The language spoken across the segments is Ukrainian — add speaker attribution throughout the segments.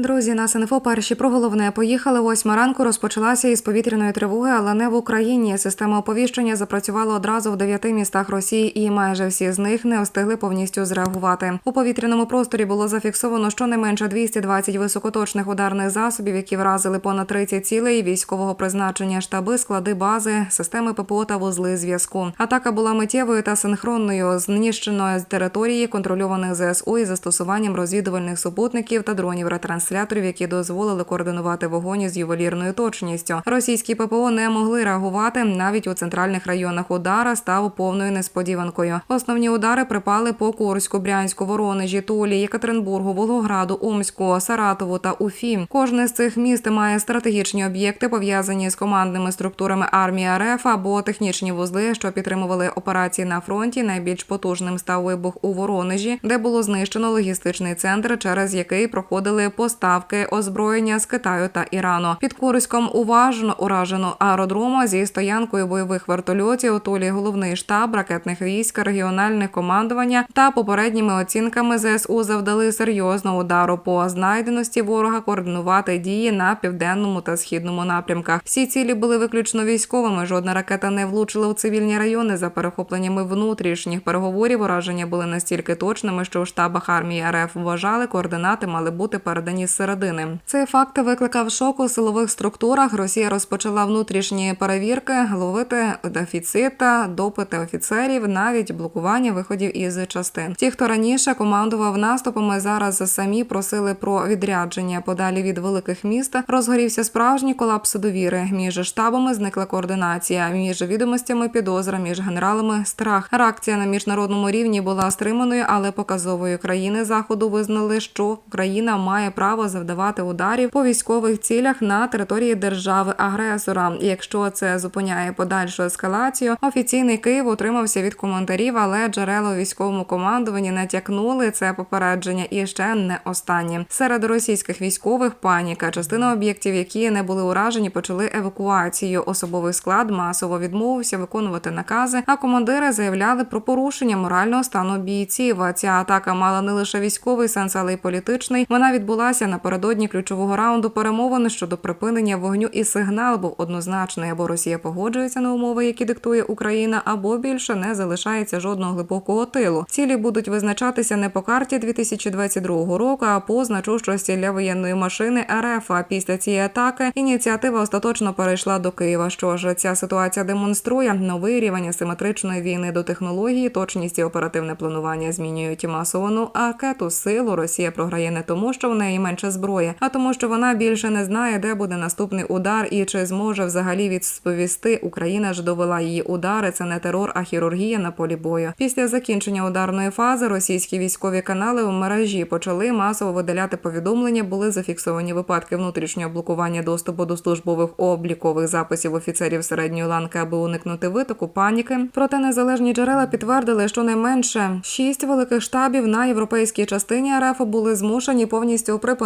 Speaker 1: Друзі, на СНФО перші про головне поїхали. Восьма ранку розпочалася із повітряної тривоги, але не в Україні. Система оповіщення запрацювала одразу в дев'яти містах Росії, і майже всі з них не встигли повністю зреагувати. У повітряному просторі було зафіксовано щонайменше 220 високоточних ударних засобів, які вразили понад 30 цілей військового призначення, штаби, склади бази, системи ППО та вузли зв'язку. Атака була миттєвою та синхронною. Знищено з території контрольованих ЗСУ із застосуванням розвідувальних супутників та дронів ретрансляторів, які дозволили координувати вогонь з ювелірною точністю. Російські ППО не могли реагувати навіть у центральних районах. Удара став повною несподіванкою. Основні удари припали по Курську, Брянську, Воронежі, Тулі, Єкатеринбургу, Волгограду, Омську, Саратову та Уфі. Кожне з цих міст має стратегічні об'єкти, пов'язані з командними структурами армії РФ або технічні вузли, що підтримували операції на фронті. Найбільш потужним став вибух у Воронежі, де було знищено логістичний центр, через який проходили поставки озброєння з Китаю та Ірану. Під Курськом уважно уражено аеродрому зі стоянкою бойових вертольотів. У Тулі головний штаб ракетних військ, регіональних командування та попередніми оцінками ЗСУ завдали серйозного удару по знайденості ворога координувати дії на південному та східному напрямках. Всі цілі були виключно військовими. Жодна ракета не влучила у цивільні райони за перехопленнями внутрішніх переговорів. Ураження були настільки точними, що у штабах армії РФ вважали, координати мали бути передані зсередини. Цей факт викликав шок у силових структурах. Росія розпочала внутрішні перевірки, ловити дефіцита, допити офіцерів, навіть блокування виходів із частин. Ті, хто раніше командував наступами, зараз самі просили про відрядження подалі від великих міст. Розгорівся справжній колапс довіри. Між штабами зникла координація. Між відомостями підозра, між генералами страх. Реакція на міжнародному рівні була стриманою, але показовою. Країни заходу визнали, що Україна має право завдавати ударів по військових цілях на території держави агресора. Якщо це зупиняє подальшу ескалацію, офіційний Київ утримався від коментарів, але джерела у військовому командуванні натякнули це попередження і ще не останнє. Серед російських військових паніка. Частина об'єктів, які не були уражені, почали евакуацію. Особовий склад масово відмовився виконувати накази. А командири заявляли про порушення морального стану бійців. Ця атака мала не лише військовий сенс, але й політичний. Вона відбулася напередодні ключового раунду перемовин щодо припинення вогню, і сигнал був однозначний: або Росія погоджується на умови, які диктує Україна, або більше не залишається жодного глибокого тилу. Цілі будуть визначатися не по карті 2022 року, а по значущості для воєнної машини РФ. А після цієї атаки ініціатива остаточно перейшла до Києва. Що ж ця ситуація демонструє новий рівень асиметричної війни до технології, точність і оперативне планування змінюють масовану ракету силу. Росія програє не тому, що в неї менше зброї, а тому, що вона більше не знає, де буде наступний удар і чи зможе взагалі відсповісти. Україна ж довела її удари. Це не терор, а хірургія на полі бою. Після закінчення ударної фази російські військові канали у мережі почали масово видаляти повідомлення. Були зафіксовані випадки внутрішнього блокування доступу до службових облікових записів офіцерів середньої ланки, аби уникнути витоку паніки. Проте незалежні джерела підтвердили, що найменше шість великих штабів на європейській частині РФ були змушені повністю припинити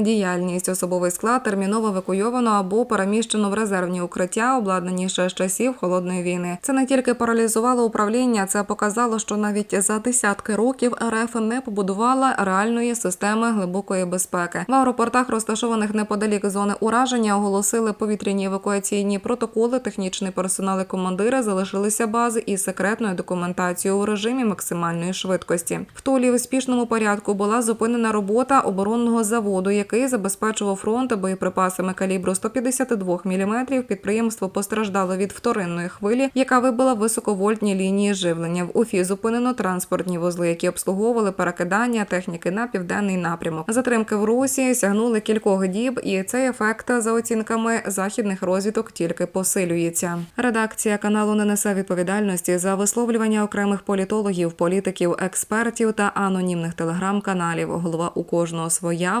Speaker 1: діяльність. Особовий склад терміново евакуйовано або переміщено в резервні укриття, обладнані ще з часів холодної війни. Це не тільки паралізувало управління, це показало, що навіть за десятки років РФ не побудувала реальної системи глибокої безпеки. В аеропортах, розташованих неподалік зони ураження, оголосили повітряні евакуаційні протоколи. Технічний персонал і командири залишилися бази із секретною документацією у режимі максимальної швидкості. В Тулі в успішному порядку була зупинена робота оборонного заводу, який забезпечував фронт боєприпасами калібру 152 мм. Підприємство постраждало від вторинної хвилі, яка вибила високовольтні лінії живлення. В Уфі зупинено транспортні вузли, які обслуговували перекидання техніки на південний напрямок. Затримки в Русі сягнули кількох діб, і цей ефект, за оцінками західних розвідок, тільки посилюється. Редакція каналу не несе відповідальності за висловлювання окремих політологів, політиків, експертів та анонімних телеграм-каналів. Голова у кожного своя